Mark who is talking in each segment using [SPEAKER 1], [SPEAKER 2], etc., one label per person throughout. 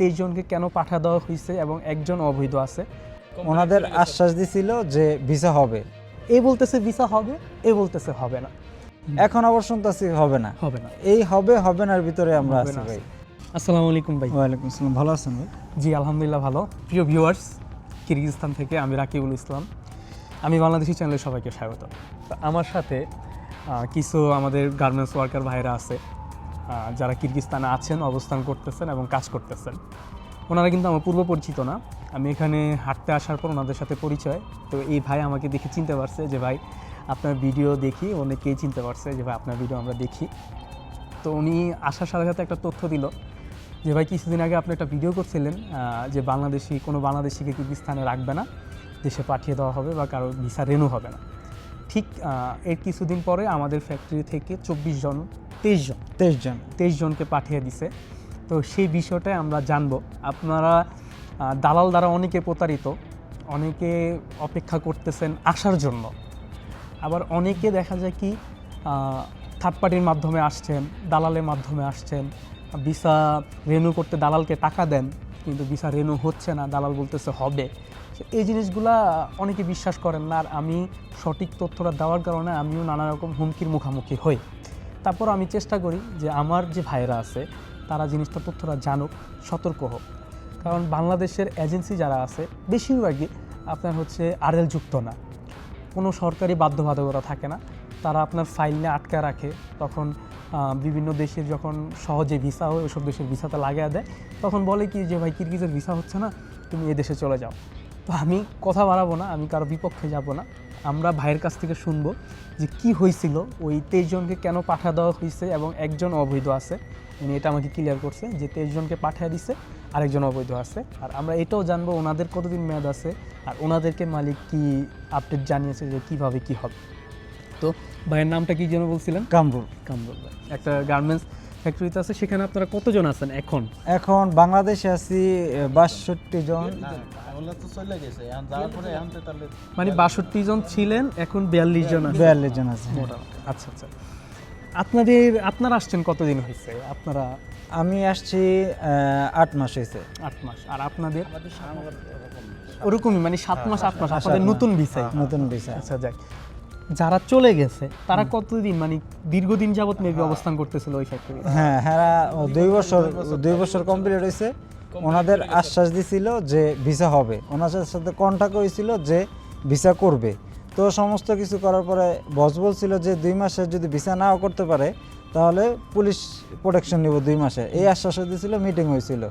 [SPEAKER 1] তেইশ জনকে কেন পাঠা দেওয়া হয়েছে এবং একজন অবৈধ আছে?
[SPEAKER 2] ওনাদের আশ্বাস দিছিল যে ভিসা হবে।
[SPEAKER 1] এ বলতেছে ভিসা হবে এ বলতেছে হবে না।
[SPEAKER 2] এখন আবার শুনতেছি হবে না।
[SPEAKER 1] হবে না।
[SPEAKER 2] এই হবে হবে নার ভিতরে আমরা আছি ভাই।
[SPEAKER 1] আসসালামু আলাইকুম ভাই।
[SPEAKER 2] ওয়ালাইকুম আসসালাম ভালো আছেন ভাই?
[SPEAKER 1] জি আলহামদুলিল্লাহ ভালো। প্রিয় ভিউয়ার্স কিরগিজস্তান থেকে আমি রাকিবুল ইসলাম। আমি বাংলাদেশি চ্যানেলে সবাইকে স্বাগত। আমার সাথে আহ, কিছু আমাদের গার্মেন্টস ওয়ার্কার ভাইরা আছে। যারা কিরগিজস্তানে আছেন, অবস্থান করতেছেন এবং কাজ করতেছেন। ওনারা কিন্তু আমার পূর্ব পরিচিত না। আমি এখানে হাঁটতে আসার পর ওনাদের সাথে পরিচয়। তো এই ভাই আমাকে দেখে চিনতে পারছে যে, ভাই, আপনার ভিডিও দেখি। অনেকেই চিনতে পারছে যে, ভাই, আপনার ভিডিও আমরা দেখি। তো উনি আসার সাথে সাথে একটা তথ্য দিল যে, ভাই, কিছুদিন আগে আপনি একটা ভিডিও করছিলেন যে বাংলাদেশি, কোনো বাংলাদেশিকে কিরগিস্তানে রাখবে না, দেশে পাঠিয়ে দেওয়া হবে বা কারও ভিসা রেনু হবে না। ঠিক এর কিছুদিন পরে আমাদের ফ্যাক্টরি থেকে চব্বিশ জন তেইশ জন
[SPEAKER 2] তেইশ জন,
[SPEAKER 1] তেইশ জনকে পাঠিয়ে দিছে। তো সেই বিষয়টাই আমরা জানব। আপনারা দালাল দ্বারা অনেকে প্রতারিত, অনেকে অপেক্ষা করতেছেন আসার জন্য। আবার অনেকে দেখা যায় কি থার্ড পার্টির মাধ্যমে আসছেন, দালালের মাধ্যমে আসছেন, ভিসা রেনু করতে দালালকে টাকা দেন, কিন্তু ভিসা রেনু হচ্ছে না, দালাল বলতেছে হবে। এই জিনিসগুলা অনেকে বিশ্বাস করেন না, আর আমি সঠিক তথ্যটা দেওয়ার কারণে আমিও নানা রকম হুমকির মুখোমুখি হই। তারপর আমি চেষ্টা করি যে আমার যে ভাইরা আছে, তারা জিনিসটা তথ্যটা জানুক, সতর্ক হোক। কারণ বাংলাদেশের এজেন্সি যারা আছে, বেশিরভাগই আপনার হচ্ছে আরএল যুক্ত না। কোনো সরকারি বাধ্যবাধকতা থাকে না। তারা আপনার ফাইল নিয়ে আটকা রাখে, তখন বিভিন্ন দেশের যখন সহজে ভিসা হয় ওসব দেশের ভিসাতে লাগিয়ে দেয়, তখন বলে কি যে, ভাই কিরগিজের ভিসা হচ্ছে না, তুমি এ দেশে চলে যাও। তো আমি কথা বাড়াবো না, আমি কারও বিপক্ষে যাব না। আমরা ভাইয়ের কাছ থেকে শুনব যে কি হয়েছিল ওই তেইশ জনকে কেন পাঠা দেওয়া হয়েছে এবং একজন অবৈধ আছে। উনি এটা আমাকে ক্লিয়ার করছে যে তেইশ জনকে পাঠিয়ে দিছে আরেকজন অবৈধ আছে। আর আমরা এটাও জানব ওনাদের কতদিন মেয়াদ আছে আর ওনাদেরকে মালিক কি আপডেট জানিয়েছে যে কীভাবে কি হবে। তো ভাইয়ের নামটা কি যেন বলছিলেন?
[SPEAKER 2] কামরুল।
[SPEAKER 1] কামরুল ভাই। একটা গার্মেন্টস ফ্যাক্টরিতে আছে সেখানে আপনারা কতজন আছেন এখন?
[SPEAKER 2] এখন বাংলাদেশে আছি বাষট্টি জন।
[SPEAKER 3] ওগুলো তো চলে গেছে। এখন যাওয়ার পরে এখন তো তাহলে
[SPEAKER 1] মানে বাষট্টি জন ছিলেন এখন বিয়াল্লিশ জন আছে
[SPEAKER 2] বিয়াল্লিশ জন আছে
[SPEAKER 1] আচ্ছা আচ্ছা। আপনাদের আপনারা আসছেন কতদিন হয়েছে? আপনারা
[SPEAKER 2] আমি আসছি আহ, আট মাস হয়েছে।
[SPEAKER 1] আট মাস। আর আপনাদের? ওরকমই মানে সাত মাস আট মাস। আপনাদের
[SPEAKER 2] মাস।
[SPEAKER 1] নতুন ভিসাই
[SPEAKER 2] নতুন ভিসা।
[SPEAKER 1] আচ্ছা যাক। যারা চলে গেছে তারা কতদিন মানে দীর্ঘদিন যাবত মেবি অবস্থান করতেছিল ওই ফ্যাক্টরি
[SPEAKER 2] হ্যাঁ হ্যাঁ দুই বছর দুই বছর কমপ্লিট হয়েছে। ওনাদের আশ্বাস দিছিল যে ভিসা হবে। ওনাদের সাথে কন্ট্যাক্ট হয়েছিল যে ভিসা করবে। তো সমস্ত কিছু করার পরে বস বলছিল যে দুই মাসে যদি ভিসা নাও করতে পারে তাহলে পুলিশ প্রোটেকশন নিব দুই মাসে। এই আশ্বাস দিছিল মিটিং হয়েছিল।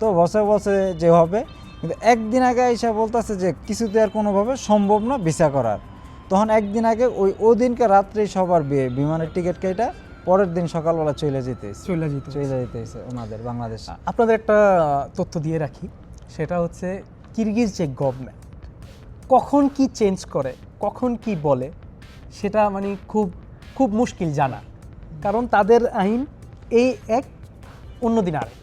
[SPEAKER 2] তো বসে বসে যে হবে। কিন্তু একদিন আগে এসে বলতেছে যে কিছুতে আর কোনোভাবে সম্ভব না ভিসা করার। তখন একদিন আগে ওই ওদিনকে রাত্রে সবার বিয়ে বিমানের টিকিট কেটে পরের দিন সকালবেলা চলে যেতে
[SPEAKER 1] চলে যেতে
[SPEAKER 2] চলে যেতে ওনাদের বাংলাদেশ।
[SPEAKER 1] আপনাদের একটা তথ্য দিয়ে রাখি সেটা হচ্ছে কিরগিজ যে গভর্নমেন্ট কখন কি চেঞ্জ করে কখন কি বলে সেটা মানে খুব খুব মুশকিল জানা। কারণ তাদের আইন এই এক অন্যদিন আরেক।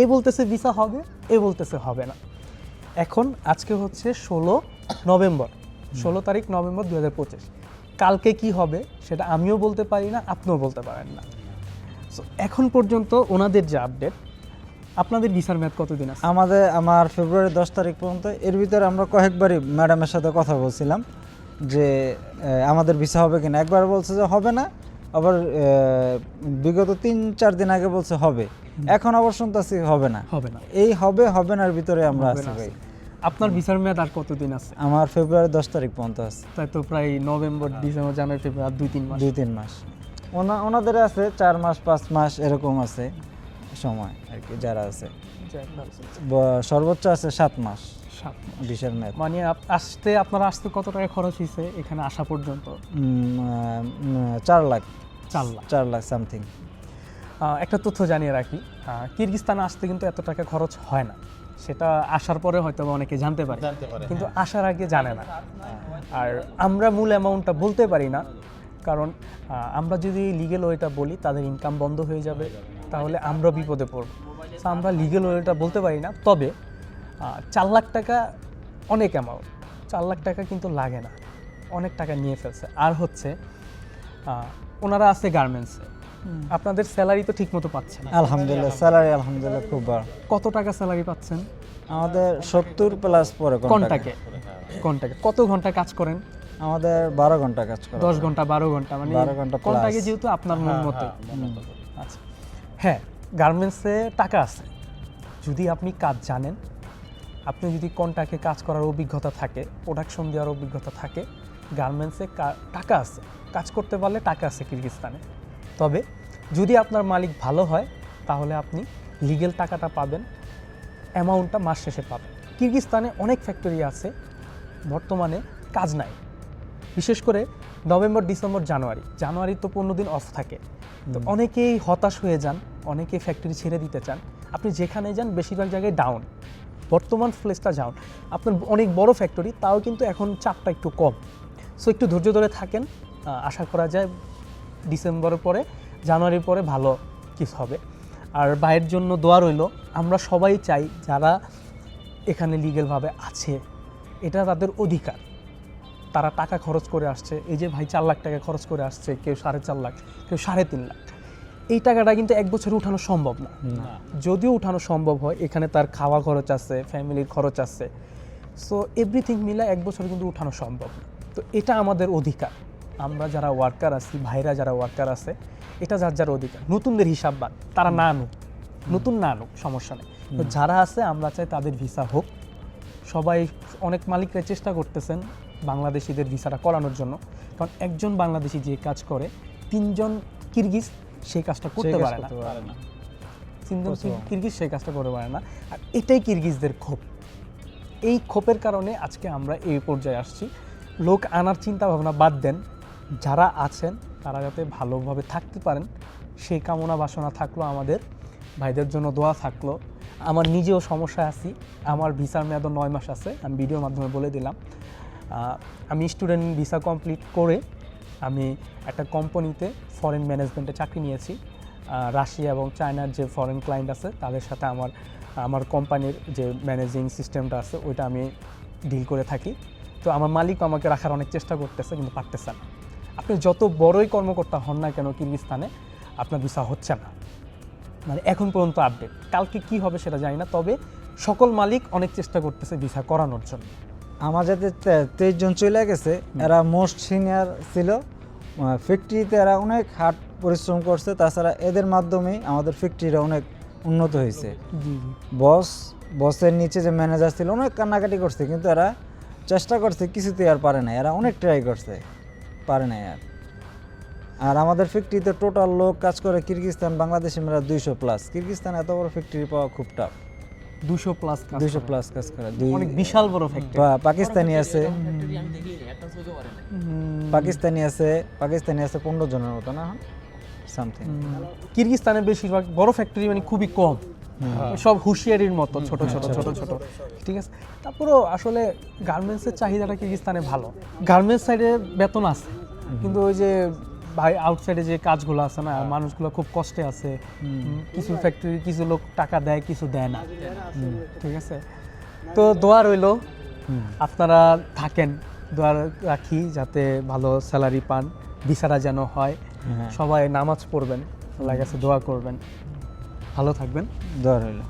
[SPEAKER 1] এ বলতেছে ভিসা হবে এ বলতেছে হবে না। এখন আজকে হচ্ছে ষোলো নভেম্বর। ষোলো তারিখ নভেম্বর দু হাজার পঁচিশ। কালকে কি হবে সেটা আমিও বলতে পারি না আপনিও বলতে পারেন না। এখন পর্যন্ত ওনাদের যে আপডেট আপনাদের ভিসার মেয়াদ কতদিন আছে?
[SPEAKER 2] আমাদের আমার ফেব্রুয়ারি দশ তারিখ পর্যন্ত এর ভিতরে আমরা কয়েকবারই ম্যাডামের সাথে কথা বলছিলাম যে আমাদের ভিসা হবে কিনা। একবার বলছে যে হবে না আবার বিগত তিন চার দিন আগে বলছে হবে। এখন আবার শুনতেছি হবে না।
[SPEAKER 1] হবে না।
[SPEAKER 2] এই হবে হবে নার ভিতরে আমরা আছি। ভাই।
[SPEAKER 1] আপনার ভিসার মেয়াদ আর কতদিন আছে?
[SPEAKER 2] আমার ফেব্রুয়ারি দশ তারিখ পর্যন্ত আছে।
[SPEAKER 1] তাই তো প্রায় নভেম্বর ডিসেম্বর জানুয়ারি ফেব্রুয়ারি দুই তিন মাস।
[SPEAKER 2] দুই তিন মাস। ওনা ওনাদের আছে চার মাস পাঁচ মাস এরকম আছে সময় আর কি যারা আছে। সর্বোচ্চ আছে সাত মাস। বিশের মেয়াদ।
[SPEAKER 1] মানে আসতে আপনার আসতে কত টাকা খরচ হয়েছে এখানে আসা পর্যন্ত?
[SPEAKER 2] চার লাখ।
[SPEAKER 1] চার লাখ।
[SPEAKER 2] চার লাখ সামথিং।
[SPEAKER 1] একটা তথ্য জানিয়ে রাখি। কিরগিস্তানে আসতে কিন্তু এত টাকা খরচ হয় না। সেটা আসার পরে হয়তো অনেকে জানতে পারে। কিন্তু আসার আগে জানে না। আর আমরা মূল অ্যামাউন্টটা বলতে পারি না কারণ আমরা যদি লিগেল ওয়েটা বলি তাদের ইনকাম বন্ধ হয়ে যাবে তাহলে আমরা বিপদে পড়ব। So, আমরা লিগেল ওয়েটা বলতে পারি না তবে চার লাখ টাকা অনেক অ্যামাউন্ট চার লাখ টাকা কিন্তু লাগে না। অনেক টাকা নিয়ে ফেলছে। আর হচ্ছে ওনারা আছে গার্মেন্টসে আপনাদের স্যালারি তো ঠিকমতো পাচ্ছেন
[SPEAKER 2] আলহামদুলিল্লাহ স্যালারি আলহামদুলিল্লাহ খুব ভালো
[SPEAKER 1] কত টাকা স্যালারি পাচ্ছেন?
[SPEAKER 2] আমাদের সত্তর প্লাস পরে
[SPEAKER 1] কোনটাকে? কোনটাকে? কত ঘণ্টা কাজ করেন?
[SPEAKER 2] আমাদের বারো ঘণ্টা কাজ করে।
[SPEAKER 1] দশ ঘণ্টা বারো ঘণ্টা মানে
[SPEAKER 2] 12 ঘণ্টা।
[SPEAKER 1] কোনটাকে যেহেতু আপনার মন মতো। আচ্ছা। হ্যাঁ গার্মেন্টসে টাকা আছে। যদি আপনি কাজ জানেন আপনি যদি কোনটাকে কাজ করার অভিজ্ঞতা থাকে প্রোডাকশন দেওয়ার অভিজ্ঞতা থাকে গার্মেন্টসে টাকা আছে। কাজ করতে পারলে টাকা আছে কিরগিস্তানে। তবে যদি আপনার মালিক ভালো হয় তাহলে আপনি লিগেল টাকাটা পাবেন অ্যামাউন্টটা মাস শেষে পাবেন। কিরগিস্তানে অনেক ফ্যাক্টরি আছে বর্তমানে কাজ নাই। বিশেষ করে নভেম্বর ডিসেম্বর জানুয়ারি। জানুয়ারি তো পনেরো দিন অফ থাকে। তো অনেকেই হতাশ হয়ে যান অনেকেই ফ্যাক্টরি ছেড়ে দিতে চান। আপনি যেখানে যান বেশিরভাগ জায়গায় ডাউন বর্তমান ফ্লেসটা ডাউন আপনার অনেক বড় ফ্যাক্টরি তাও কিন্তু এখন চাপটা একটু কম। সো একটু ধৈর্য ধরে থাকেন আশা করা যায় ডিসেম্বরের পরে জানুয়ারির পরে ভালো কিছু হবে। আর ভাইয়ের জন্য দোয়া রইল আমরা সবাই চাই যারা এখানে লিগেলভাবে আছে এটা তাদের অধিকার। তারা টাকা খরচ করে আসছে এই যে ভাই চার লাখ টাকা খরচ করে আসছে কেউ সাড়ে চার লাখ কেউ সাড়ে তিন লাখ। এই টাকাটা কিন্তু এক বছরে উঠানো সম্ভব না। যদিও উঠানো সম্ভব হয় এখানে তার খাওয়া খরচ আছে ফ্যামিলির খরচ আছে। সো এভরিথিং মিলে এক বছরে কিন্তু উঠানো সম্ভব না। তো এটা আমাদের অধিকার। আমরা যারা ওয়ার্কার আছি ভাইরা যারা ওয়ার্কার আছে এটা যার যার অধিকার। নতুনদের হিসাব বাদ তারা না আনুক নতুন না আনুক সমস্যা নেই। তো যারা আছে আমরা চাই তাদের ভিসা হোক। সবাই অনেক মালিকরা চেষ্টা করতেছেন বাংলাদেশিদের ভিসাটা করানোর জন্য। কারণ একজন বাংলাদেশি যে কাজ করে তিনজন কিরগিজ সেই কাজটা করতে পারে না। তিনজন কিরগিজ সেই কাজটা করতে পারে না। আর এটাই কিরগিজদের ক্ষোভ। এই ক্ষোভের কারণে আজকে আমরা এই পর্যায়ে আসছি। লোক আনার চিন্তা ভাবনা বাদ দেন। যারা আছেন, তারা যাতে ভালোভাবে থাকতে পারেন, সেই কামনা বাসনা থাকল আমাদের। ভাইদের জন্য দোয়া থাকল। আমার নিজেও সমস্যায় আছি। আমার ভিসার মেয়াদও নয় মাস আছে, আমি ভিডিওর মাধ্যমে বলে দিলাম। আমি স্টুডেন্ট ভিসা কমপ্লিট করে আমি একটা কোম্পানিতে ফরেন ম্যানেজমেন্টে চাকরি নিয়েছি। রাশিয়া এবং চায়নার যে ফরেন ক্লায়েন্ট আছে, তাদের সাথে আমার আমার কোম্পানির যে ম্যানেজিং সিস্টেমটা আছে, ওইটা আমি ডিল করে থাকি। তো আমার মালিক আমাকে রাখার অনেক চেষ্টা করতেছে, কিন্তু পারতেছে না। আপনি যত বড়ই কর্মকর্তা হন না কেন কিরগিস্তানে আপনার ভিসা হচ্ছে না। মানে এখন পর্যন্ত আপডেট কালকে কি হবে সেটা জানি না তবে সকল মালিক অনেক চেষ্টা করতেছে ভিসা করানোর জন্য।
[SPEAKER 2] আমার যাতে তেইশ জন চলে গেছে এরা মোস্ট সিনিয়র ছিল। ফ্যাক্টরিতে এরা অনেক হার্ড পরিশ্রম করছে তাছাড়া এদের মাধ্যমেই আমাদের ফ্যাক্টরিরা অনেক উন্নত হয়েছে। বস বসের নিচে যে ম্যানেজার ছিল অনেক কান্নাকাটি করছে কিন্তু এরা চেষ্টা করছে কিছুতেই আর পারে না এরা অনেক ট্রাই করছে। পারে না আর। আর আমাদের ফ্যাক্টরিতে টোটাল লোক কাজ করে কিরগিস্তান বাংলাদেশে মেরা দুইশো প্লাস কিরগিস্তান এত বড় ফ্যাক্টরি পাওয়া খুব টাফ
[SPEAKER 1] দুশো প্লাস
[SPEAKER 2] দুইশো প্লাস কাজ করে।
[SPEAKER 1] অনেক বিশাল বড় ফ্যাক্টরি
[SPEAKER 2] পাকিস্তানি আছে। পাকিস্তানি আছে পাকিস্তানি আছে পনেরো জনের মতো না? সামথিং
[SPEAKER 1] কিরগিস্তানে বেশিরভাগ বড় ফ্যাক্টরি মানে খুবই কম। সব হুঁশিয়ারির মতো ছোট ছোট ছোট ছোট ঠিক আছে? তারপরেও আসলে গার্মেন্টসের চাহিদাটা কিরগিস্তানে ভালো? গার্মেন্টস সাইডে বেতন আছে কিন্তু ওই যে ভাই আউটসাইডে যে কাজগুলো আছে না মানুষগুলো খুব কষ্টে আছে। কিছু ফ্যাক্টরি কিছু লোক টাকা দেয় কিছু দেয় না। ঠিক আছে? তো দোয়া রইল আপনারা থাকেন দোয়া রাখি যাতে ভালো স্যালারি পান ভিসাটা যেন হয়।
[SPEAKER 2] হ্যাঁ।
[SPEAKER 1] সবাই নামাজ পড়বেন আল্লাহর কাছে দোয়া করবেন। ভালো থাকবেন।
[SPEAKER 2] দয়া হইল